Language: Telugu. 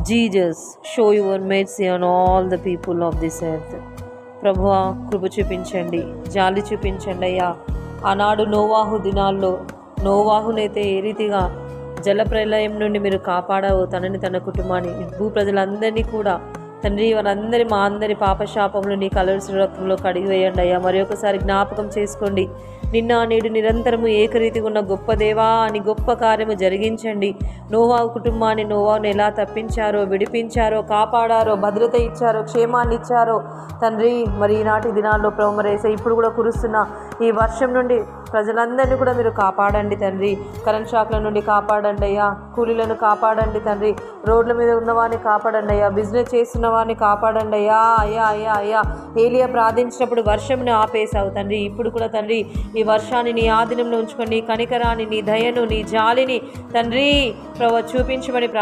Jesus show your mercy on all the people of this earth ప్రభువా కృప చూపించండి జాలి చూపించండి అయ్యా. ఆనాడు నోవాహు దినాల్లో నోవాహునైతే ఏ రీతిగా జల ప్రళయం నుండి మీరు కాపాడావు తనని తన కుటుంబాన్ని భూ ప్రజలందరినీ కూడా తండ్రి వారందరి మా అందరి పాపశాపములు నీ కలర్స్ రక్తంలో కడిగి వేయండి అయ్యా. మరి ఒకసారి జ్ఞాపకం చేసుకోండి. నిన్న నేడు నిరంతరము ఏకరీతిగా ఉన్న గొప్ప దేవా అని గొప్ప కార్యము జరిగించండి. నోవావు కుటుంబాన్ని నోవాను ఎలా తప్పించారో విడిపించారో కాపాడారో భద్రత ఇచ్చారో క్షేమాన్ని ఇచ్చారో తండ్రి మరి ఈనాటి దినాల్లో ప్రోమరేస ఇప్పుడు కూడా కురుస్తున్న ఈ వర్షం నుండి ప్రజలందరినీ కూడా మీరు కాపాడండి తండ్రి. కరెంట్ షాక్ల నుండి కాపాడండి అయ్యా. కూలీలను కాపాడండి తండ్రి. రోడ్ల మీద ఉన్నవాడిని కాపాడండి అయ్యా. బిజినెస్ చేస్తున్న వాడిని కాపాడండి అయ్యా. అయ్యా అయ్యా అయ్యా. ఏలియా ప్రార్థించినప్పుడు వర్షంని ఆపేశావు తండ్రి. ఇప్పుడు కూడా తండ్రి ఈ వర్షాన్ని నీ ఆధీనంలో ఉంచుకొని నీ కనికరాన్ని నీ దయను నీ జాలిని తండ్రి ప్రభు చూపించమని ప్రా